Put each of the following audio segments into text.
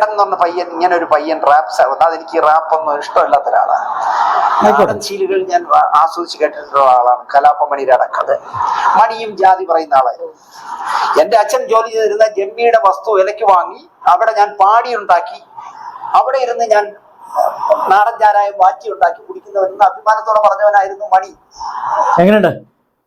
വേടൻ എന്ന് പറഞ്ഞ പയ്യൻ ഇങ്ങനെ ഒരു പയ്യൻ റാപ്സ് ഒന്നാമത് എനിക്ക് റാപ്പ് ഒന്നും ഇഷ്ടമില്ലാത്ത ഒരാളാണ്. ശീലുകൾ ഞാൻ ആസ്വദിച്ച് കേട്ടിട്ടുള്ള ആളാണ് കലാപമണിയുടെ അടക്കത്. മണിയും ജാതി പറയുന്ന ആളായിരുന്നു. എന്റെ അച്ഛൻ ജോലി ചെയ്തിരുന്ന ജമ്മിയുടെ വസ്തു വിലയ്ക്ക് വാങ്ങി അവിടെ ഞാൻ പാടിയുണ്ടാക്കി അവിടെ ഇരുന്ന് ഞാൻ നാടൻ ചാരായ വാറ്റി ഉണ്ടാക്കി കുടിക്കുന്നവരെന്ന് അഭിമാനത്തോടെ പറഞ്ഞവനായിരുന്നു മണി. എങ്ങനെയുണ്ട്?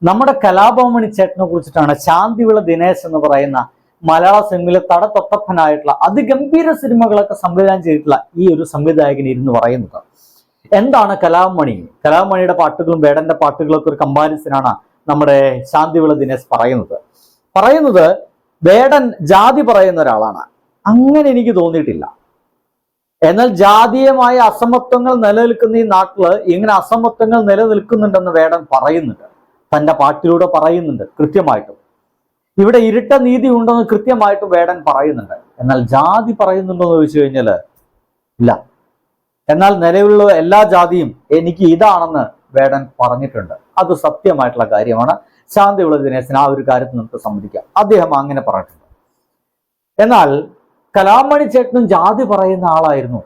നമ്മുടെ കലാഭവമണി ചേട്ടനെ കുറിച്ചിട്ടാണ് ശാന്തിവിള ദിനേശ് എന്ന് പറയുന്ന മലയാള സിനിമയിലെ തടത്തൊട്ടപ്പനായിട്ടുള്ള അതിഗംഭീര സിനിമകളൊക്കെ സംവിധാനം ചെയ്തിട്ടുള്ള ഈ ഒരു സംവിധായകൻ ഇരുന്ന് പറയുന്നത്. എന്താണ് കലാമണി? കലാമണിയുടെ പാട്ടുകളും വേടന്റെ പാട്ടുകളൊക്കെ ഒരു കമ്പാരിസനാണ് നമ്മുടെ ശാന്തിവിള ദിനേശ് പറയുന്നത്. പറയുന്നത് വേടൻ ജാതി പറയുന്ന ഒരാളാണ്. അങ്ങനെ എനിക്ക് തോന്നിയിട്ടില്ല. എന്നാൽ ജാതീയമായ അസമത്വങ്ങൾ നിലനിൽക്കുന്ന ഈ നാട്ടിൽ ഇങ്ങനെ അസമത്വങ്ങൾ നിലനിൽക്കുന്നുണ്ടെന്ന് വേടൻ പറയുന്നുണ്ട്. തന്റെ പാട്ടിലൂടെ പറയുന്നുണ്ട് കൃത്യമായിട്ടും. ഇവിടെ ഇരട്ട നീതി ഉണ്ടെന്ന് കൃത്യമായിട്ട് വേടൻ പറയുന്നുണ്ട്. എന്നാൽ ജാതി പറയുന്നുണ്ടോ എന്ന് ചോദിച്ചു കഴിഞ്ഞാൽ ഇല്ല. എന്നാൽ നിലവിലുള്ള എല്ലാ ജാതിയും എനിക്ക് ഇതാണെന്ന് വേടൻ പറഞ്ഞിട്ടുണ്ട്. അത് സത്യമായിട്ടുള്ള കാര്യമാണ്. ശാന്തിയുള്ള ദിനേശന് ആ ഒരു കാര്യത്തിൽ നമുക്ക് സമ്മതിക്കാം. അദ്ദേഹം അങ്ങനെ പറഞ്ഞിട്ടുണ്ട്. എന്നാൽ കലാമണി ചേട്ടനും ജാതി പറയുന്ന ആളായിരുന്നു.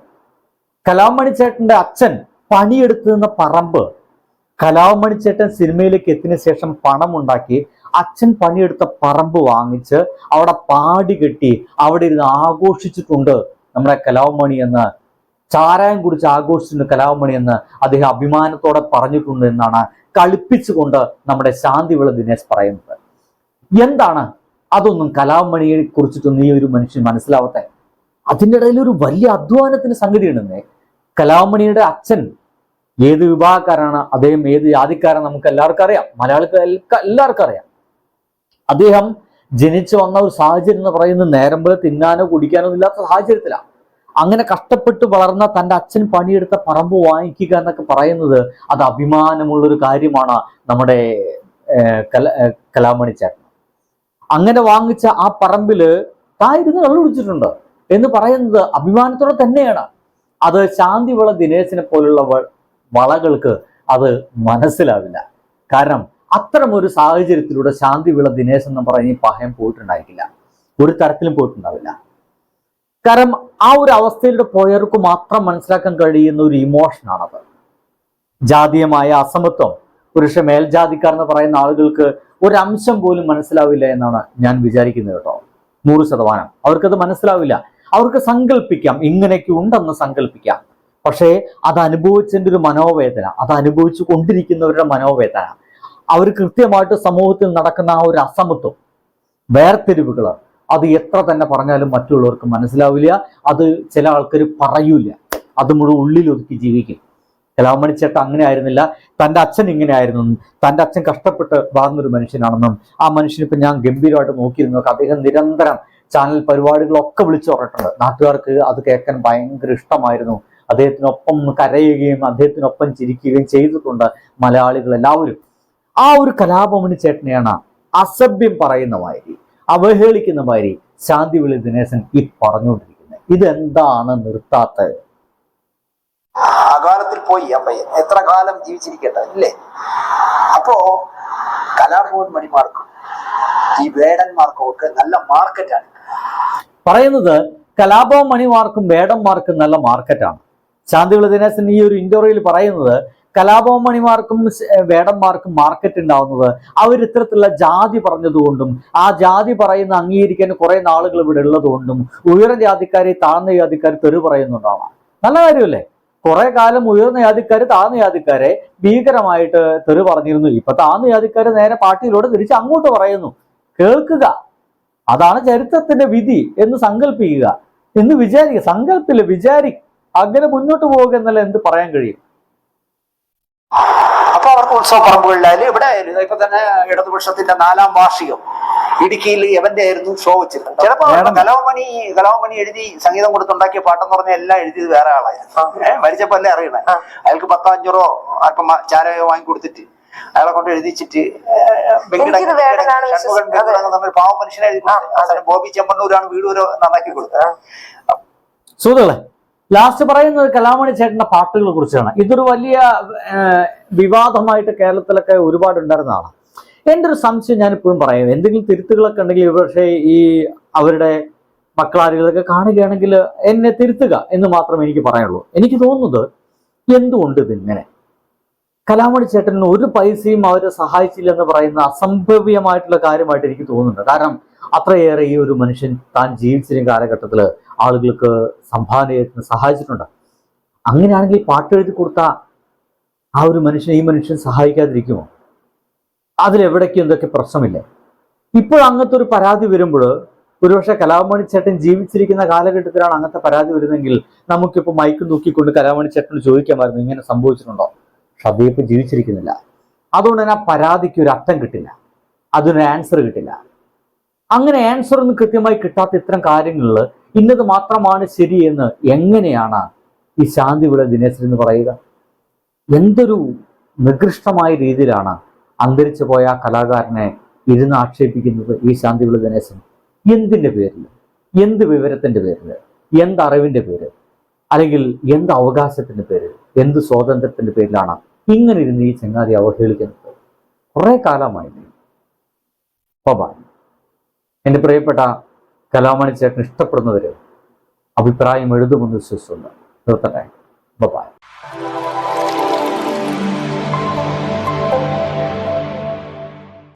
കലാമണി ചേട്ടന്റെ അച്ഛൻ പണിയെടുത്തു നിന്ന പറമ്പ് കലാമണി ചേട്ടൻ സിനിമയിലേക്ക് എത്തിയ ശേഷം പണം ഉണ്ടാക്കി അച്ഛൻ പണിയെടുത്ത പറമ്പ് വാങ്ങിച്ച് അവിടെ പാടി കെട്ടി അവിടെ ഇരുന്ന് ആഘോഷിച്ചിട്ടുണ്ട് നമ്മുടെ കലാമണി എന്ന്. ചാരായം കുറിച്ച് ആഘോഷിച്ചിട്ടുണ്ട് കലാമണി എന്ന് അദ്ദേഹം അഭിമാനത്തോടെ പറഞ്ഞിട്ടുണ്ട് എന്നാണ് കളിപ്പിച്ചുകൊണ്ട് നമ്മുടെ ശാന്തിവിള ദിനേശ് പറയുന്നത്. എന്താണ്? അതൊന്നും കലാമണിയെ കുറിച്ചിട്ടൊന്നും ഈ ഒരു മനുഷ്യൻ മനസ്സിലാവട്ടെ അതിന്റെ ഇടയിൽ ഒരു വലിയ അധ്വാനത്തിന് സംഗതി ഉണ്ടെന്നേ കലാമണിയുടെ അച്ഛൻ ഏത് വിഭാഗക്കാരാണ് അദ്ദേഹം ഏത് ജാതിക്കാരാണ് നമുക്ക് എല്ലാവർക്കും അറിയാം. മലയാളിക്ക് എല്ലാവർക്കും അറിയാം. അദ്ദേഹം ജനിച്ചു വന്ന ഒരു സാഹചര്യം എന്ന് പറയുന്നത് നേരം പോലെ തിന്നാനോ കുടിക്കാനോ ഇല്ലാത്ത സാഹചര്യത്തിലാണ് അങ്ങനെ കഷ്ടപ്പെട്ട് വളർന്ന തന്റെ അച്ഛൻ പണിയെടുത്ത പറമ്പ് വാങ്ങിക്കുക എന്നൊക്കെ പറയുന്നത് അത് അഭിമാനമുള്ളൊരു കാര്യമാണ് നമ്മുടെ കല കലാമണി ചേട്ടൻ. അങ്ങനെ വാങ്ങിച്ച ആ പറമ്പിൽ തായിരുന്ന് കള്ളുപിടിച്ചിട്ടുണ്ട് എന്ന് പറയുന്നത് അഭിമാനത്തോടെ തന്നെയാണ്. അത് ശാന്തിവിള ദിനേശിനെ പോലുള്ള വളകൾക്ക് അത് മനസ്സിലാവില്ല. കാരണം അത്തരം ഒരു സാഹചര്യത്തിലൂടെ ശാന്തി ശാന്തിവിള ദിനേശ് എന്ന് പറഞ്ഞ് ഈ പഹയം പോയിട്ടുണ്ടായിട്ടില്ല. ഒരു തരത്തിലും പോയിട്ടുണ്ടാവില്ല. കാരണം ആ ഒരു അവസ്ഥയിലൂടെ പോയവർക്ക് മാത്രം മനസ്സിലാക്കാൻ കഴിയുന്ന ഒരു ഇമോഷനാണത് ജാതീയമായ അസമത്വം പുരുഷ മേൽജാതിക്കാർ എന്ന് പറയുന്ന ആളുകൾക്ക് ഒരംശം പോലും മനസ്സിലാവില്ല എന്നാണ് ഞാൻ വിചാരിക്കുന്നത് കേട്ടോ. നൂറ് ശതമാനം. അവർക്കത് മനസ്സിലാവില്ല. അവർക്ക് സങ്കല്പിക്കാം ഇങ്ങനെയൊക്കെ ഉണ്ടെന്ന് സങ്കല്പിക്കാം പക്ഷേ അത് അനുഭവിച്ചതിന്റെ ഒരു മനോവേദന അത് അനുഭവിച്ചു കൊണ്ടിരിക്കുന്നവരുടെ മനോവേദന. അവർ കൃത്യമായിട്ട് സമൂഹത്തിൽ നടക്കുന്ന ആ ഒരു അസമത്വം വേർതിരിവുകൾ അത് എത്ര തന്നെ പറഞ്ഞാലും മറ്റുള്ളവർക്ക് മനസ്സിലാവില്ല. അത് ചില ആൾക്കാർ പറയൂല അത് മുഴുവൻ ഉള്ളിലൊതുക്കി ജീവിക്കും. കലാമണി ചേട്ടൻ അങ്ങനെ ആയിരുന്നില്ല. തന്റെ അച്ഛൻ ഇങ്ങനെ ആയിരുന്നു. തന്റെ അച്ഛൻ കഷ്ടപ്പെട്ട് വളർന്നൊരു മനുഷ്യനാണെന്നും ആ മനുഷ്യനിപ്പോൾ ഞാൻ ഗംഭീരമായിട്ട് നോക്കിയിരുന്നു. അദ്ദേഹം നിരന്തരം ചാനൽ പരിപാടികളൊക്കെ വിളിച്ചു പറഞ്ഞിട്ടുണ്ട്. നാട്ടുകാർക്ക് അത് കേൾക്കാൻ ഭയങ്കര ഇഷ്ടമായിരുന്നു. അദ്ദേഹത്തിനൊപ്പം കരയുകയും അദ്ദേഹത്തിനൊപ്പം ചിരിക്കുകയും ചെയ്തിട്ടുണ്ട് മലയാളികൾ എല്ലാവരും. ആ ഒരു കലാപമണി ചേട്ടനെയാണ് അസഭ്യം പറയുന്ന മാതിരി അവഹേളിക്കുന്ന മാതിരി ശാന്തി വിളി ദിനേശൻ ഈ പറഞ്ഞുകൊണ്ടിരിക്കുന്നത്. ഇതെന്താണ് നിർത്താത്തത് അകാലത്തിൽ പോയി ആ പയ്യൻ എത്ര കാലം ജീവിച്ചിരിക്കട്ടെ ഇല്ലേ? അപ്പോ കലാഭവൻ മണിമാർക്കും ഈ വേടന്മാർക്കും ഒക്കെ നല്ല മാർക്കറ്റാണ്. പറയുന്നത് കലാഭവൻ മണിമാർക്കും വേടന്മാർക്കും നല്ല മാർക്കറ്റാണ്. ശാന്തിവിള ദിനേശൻ ഈ ഒരു ഇന്റർവ്യൂവിൽ പറയുന്നത് കലാഭവമണിമാർക്കും വേടന്മാർക്കും മാർക്കറ്റ് ഉണ്ടാവുന്നത് അവർ ഇത്തരത്തിലുള്ള ജാതി പറഞ്ഞതുകൊണ്ടും ആ ജാതി പറയുന്ന അംഗീകരിക്കാൻ കുറെ നാളുകൾ ഇവിടെ ഉള്ളതുകൊണ്ടും ഉയർന്ന ജാതിക്കാരെ താഴ്ന്ന ജാതിക്കാർ തെറി പറയുന്നുണ്ടാവാം. നല്ല കാര്യമല്ലേ? കുറെ കാലം ഉയർന്ന ജാതിക്കാർ താഴ്ന്ന ജാതിക്കാരെ ഭീകരമായിട്ട് തെറി പറഞ്ഞിരുന്നു. ഇപ്പൊ താഴ്ന്ന ജാതിക്കാർ നേരെ പാർട്ടിയിലൂടെ തിരിച്ച് അങ്ങോട്ട് പറയുന്നു. കേൾക്കുക. അതാണ് ചരിത്രത്തിന്റെ വിധി എന്ന് സങ്കല്പിക്കുക. എന്ന് വിചാരിക്കുക. സങ്കല്പില്ല വിചാരി അങ്ങനെ മുന്നോട്ട് പോവുക എന്നല്ല എന്ത് പറയാൻ കഴിയും? അപ്പൊ അവർക്ക് ഉത്സവ പറമ്പുകളിലായാലും ഇവിടെ ആയാലും ഇപ്പൊ തന്നെ ഇടതുപക്ഷത്തിന്റെ നാലാം വാർഷികം ഇടുക്കിയിൽ എവന്റെ ആയിരുന്നു ഷോ വെച്ചിട്ടുണ്ട്. ചിലപ്പോ. കലാമണി കലാമണി എഴുതി സംഗീതം കൊടുത്തുണ്ടാക്കിയ പാട്ടെന്ന് പറഞ്ഞാൽ എല്ലാം എഴുതിയത് വേറെ ആളായിരുന്നു മരിച്ചപ്പോ അല്ലേ അറിയണേ? അയാൾക്ക് പത്തോ അഞ്ഞൂറോ അല്പം ചാരയോ വാങ്ങി കൊടുത്തിട്ട് അയാളെ കൊണ്ട് എഴുതിച്ചിട്ട്. പാവം മനുഷ്യനെ എഴുതി ബോബി ചെമ്മണ്ണൂരാണ് വീട് വരെ നന്നാക്കി കൊടുത്തത്. സുഹൃത്തുക്കളെ ലാസ്റ്റ് പറയുന്നത് കലാമണി ചേട്ടന്റെ പാട്ടുകളെ കുറിച്ചാണ്. ഇതൊരു വലിയ വിവാദമായിട്ട് കേരളത്തിലൊക്കെ ഒരുപാട് ഉണ്ടായിരുന്നതാണ് എന്റെ ഒരു സംശയം ഞാൻ ഇപ്പോഴും പറയാം എന്തെങ്കിലും തിരുത്തുകളൊക്കെ ഉണ്ടെങ്കിൽ പക്ഷേ ഈ അവരുടെ മക്കളാരുകളൊക്കെ കാണുകയാണെങ്കിൽ എന്നെ തിരുത്തുക എന്ന് മാത്രമേ എനിക്ക് പറയാനുള്ളൂ. എനിക്ക് തോന്നുന്നത് എന്തുകൊണ്ട് ഇതിങ്ങനെ? കലാമണി ചേട്ടന് ഒരു പൈസയും അവരെ സഹായിച്ചില്ല എന്ന് പറയുന്ന അസംഭവ്യമായിട്ടുള്ള കാര്യമായിട്ട് എനിക്ക് തോന്നുന്നുണ്ട്. കാരണം അത്രയേറെ ഈ ഒരു മനുഷ്യൻ താൻ ജീവിച്ചിരുന്ന കാലഘട്ടത്തിൽ ആളുകൾക്ക് സംഭാവന ചെയ്യുന്ന സഹായിച്ചിട്ടുണ്ട്. അങ്ങനെയാണെങ്കിൽ പാട്ട് എഴുതി കൊടുത്ത ആ ഒരു മനുഷ്യൻ ഈ മനുഷ്യൻ സഹായിക്കാതിരിക്കുമോ? അതിലെവിടേക്കും എന്തൊക്കെ പ്രശ്നമില്ല? ഇപ്പോൾ അങ്ങനത്തെ ഒരു പരാതി വരുമ്പോൾ ഒരുപക്ഷെ കലാമണി ചേട്ടൻ ജീവിച്ചിരിക്കുന്ന കാലഘട്ടത്തിലാണ് അങ്ങനത്തെ പരാതി വരുന്നതെങ്കിൽ നമുക്കിപ്പോൾ മൈക്ക് നോക്കിക്കൊണ്ട് കലാമണി ചേട്ടന് ചോദിക്കാമായിരുന്നു ഇങ്ങനെ സംഭവിച്ചിട്ടുണ്ടോ? പക്ഷെ അദ്ദേഹം ജീവിച്ചിരിക്കുന്നില്ല. അതുകൊണ്ട് തന്നെ ആ പരാതിക്ക് ഒരു അർത്ഥം കിട്ടില്ല. അതിനൊരു ആൻസർ കിട്ടില്ല. അങ്ങനെ ആൻസർ ഒന്നും കൃത്യമായി കിട്ടാത്ത ഇത്തരം കാര്യങ്ങളിൽ ഇന്നത് മാത്രമാണ് ശരിയെന്ന് എങ്ങനെയാണ് ഈ ശാന്തിവിള ദിനേശൻ എന്ന് പറയുക? എന്തൊരു നികൃഷ്ടമായ രീതിയിലാണ് അന്തരിച്ചു പോയ ആ കലാകാരനെ ഇരുന്ന് ആക്ഷേപിക്കുന്നത് ഈ ശാന്തിവിള ദിനേശൻ. എന്തിന്റെ പേരിൽ എന്ത് വിവരത്തിന്റെ പേരിൽ എന്ത് അറിവിന്റെ പേര് അല്ലെങ്കിൽ എന്ത് അവകാശത്തിന്റെ പേര് എന്ത് സ്വാതന്ത്ര്യത്തിന്റെ പേരിലാണ് ഇങ്ങനെ ഇരുന്ന് ഈ ചങ്ങാതി അവഹേളിക്കുന്നത്? കുറേ കാലമായി. എന്റെ പ്രിയപ്പെട്ട കലാമണി ചേട്ടൻ ഇഷ്ടപ്പെടുന്നവർ അഭിപ്രായം എഴുതുമെന്ന് വിശ്വസിക്കുന്നു. നിർത്തട്ടെ. ബൈ